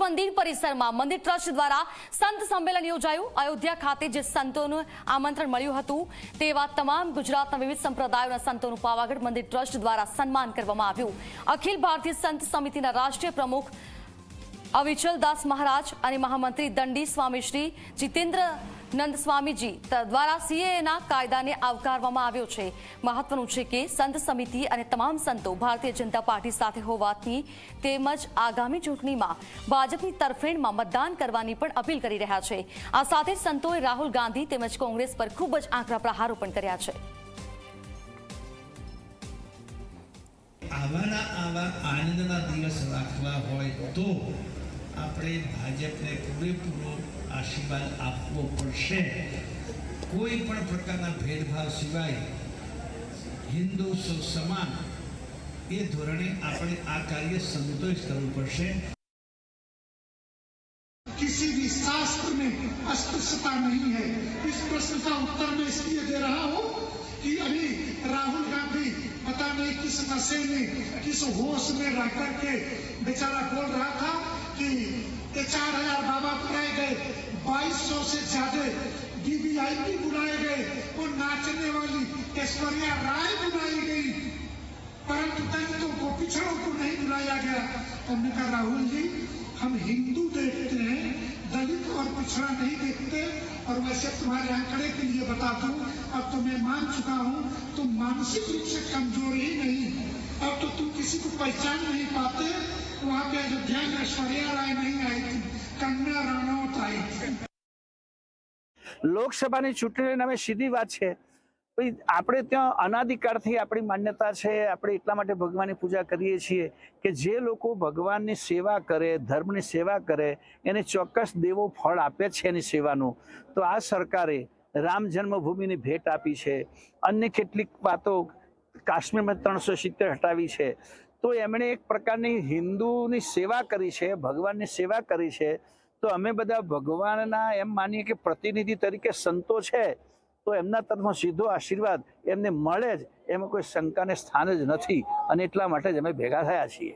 મંદિર પરિસરમાં મંદિર ટ્રસ્ટ દ્વારા સંત સંમેલન યોજાયું. અયોધ્યા ખાતે જે સંતોનું આમંત્રણ મળ્યું હતું તેવા તમામ ગુજરાતના વિવિધ સંપ્રદાયોના સંતોનું પાવાગઢ મંદિર ટ્રસ્ટ દ્વારા સન્માન કરવામાં આવ્યું. અખિલ ભારતીય સંત સમિતિના રાષ્ટ્રીય પ્રમુખ અવિચલ દાસ મહારાજ અને મહામંત્રી દંડી સ્વામી શ્રી જીતેન્દ્ર નંદ સ્વામીજી દ્વારા સીએના કાયદાને આવકારવામાં આવ્યો છે. મહત્વનું છે કે સંત સમિતિ અને તમામ સંતો ભારતીય જનતા પાર્ટી સાથે હોવાથી તેમજ આગામી ચૂંટણીમાં ભાજપની તરફેણમાં મતદાન કરવાની પણ અપીલ કરી રહ્યા છે. આ સાથે સંતોએ રાહુલ ગાંધી તેમજ કોંગ્રેસ પર ખૂબ જ આકરા પ્રહારો પણ કર્યા છે. આવાના આવા આનંદના દિવસ રાખવા હોય તો આપણે ભાજપને પૂરેપૂરો આશીર્વાદ આપવો પડશે કોઈ પણ પ્રકારના ભેદભાવ સિવાય હિન્દુ સૌ સમાન એ ધોરણે આપણે આ કાર્ય સંતોષ કરવું પડશે किसी भी शास्त्र में अस्पृश्यता नहीं है इस प्रश्न का उत्तर मैं इसलिए दे रहा हूँ कि अभी राहुल गांधी पता नहीं किस नशे में किस होश में रह करके बेचारा बोल रहा था कि ये चार हज़ार बाबा बुलाए गए, बाईस सौ से ज़्यादा बीबीआईपी बुलाए गए, वो नाचने वाली ऐश्वर्या राय बुलाई गई। परंतु दलितों को, पिछड़ों को नहीं बुलाया गया। हमने कहा, राहुल जी, हम हिंदू देखते हैं, दलित और पिछड़ा नहीं देखते, और वैसे तुम्हारे आंकड़े के लिए बता दूँ, अब तो मैं मान चुका हूँ, तुम मानसिक रूप से कमज़ोर ही नहीं। अब तो तुम किसी को पहचान नहीं पाते वहां पे अयोध्या में ऐश्वर्या राय नहीं आई थी कंगना राणावत आई थी લોકસભાની ચૂંટણી નામે સીધી વાત છે ભાઈ આપણે ત્યાં અનાદિકાળથી આપણી માન્યતા છે આપણે એટલા માટે ભગવાનની પૂજા કરીએ છીએ કે જે લોકો ભગવાનની સેવા કરે ધર્મની સેવા કરે એને ચોક્કસ દેવો ફળ આપે છે એની સેવાનું તો આ સરકારે રામ જન્મભૂમિની ભેટ આપી છે અન્ય કેટલીક વાતો કાશ્મીરમાં ત્રણસો સિત્તેર હટાવી છે તો એમણે એક પ્રકારની હિન્દુની સેવા કરી છે ભગવાનની સેવા કરી છે તો અમે બધા ભગવાનના એમ માનીએ કે પ્રતિનિધિ તરીકે સંતો છે તો એમના તરફનો સીધો આશીર્વાદ એમને મળે જ એમાં કોઈ શંકાને સ્થાન જ નથી અને એટલા માટે જ અમે ભેગા થયા છીએ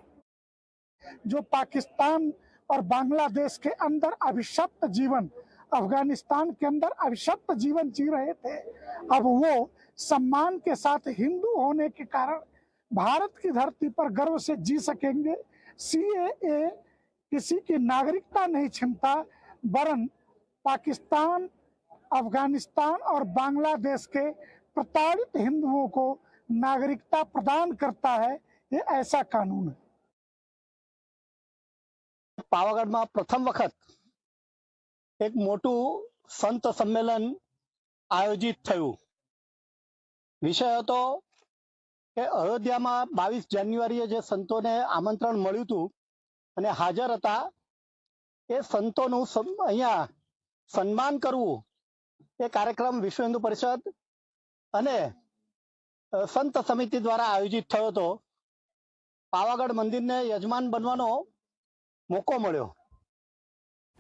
जो पाकिस्तान और बांग्लादेश के अंदर अभिशप्त जीवन अफगानिस्तान के अंदर अभिशप्त जीवन जी रहे थे अब वो सम्मान के साथ हिंदू होने के कारण भारत की धरती पर गर्व से जी सकेंगे सीएए किसी की नागरिकता नहीं छीनता वरन पाकिस्तान अफगानिस्तान और बांग्लादेश के प्रताड़ित हिंदुओं को नागरिकता प्रदान करता है ये ऐसा कानून है પાવાગઢમાં પ્રથમ વખત એક મોટું સંત સંમેલન આયોજિત થયું વિષય હતો કે અયોધ્યામાં બાવીસ જાન્યુઆરીએ જે સંતોને આમંત્રણ મળ્યું હતું અને હાજર હતા, એ સંતોનું અહીંયા સન્માન કરવું એ કાર્યક્રમ વિશ્વ હિન્દુ પરિષદ અને સંત સમિતિ દ્વારા આયોજિત થયો હતો. પાવાગઢ મંદિરને યજમાન બનવાનો મોકો મળ્યો.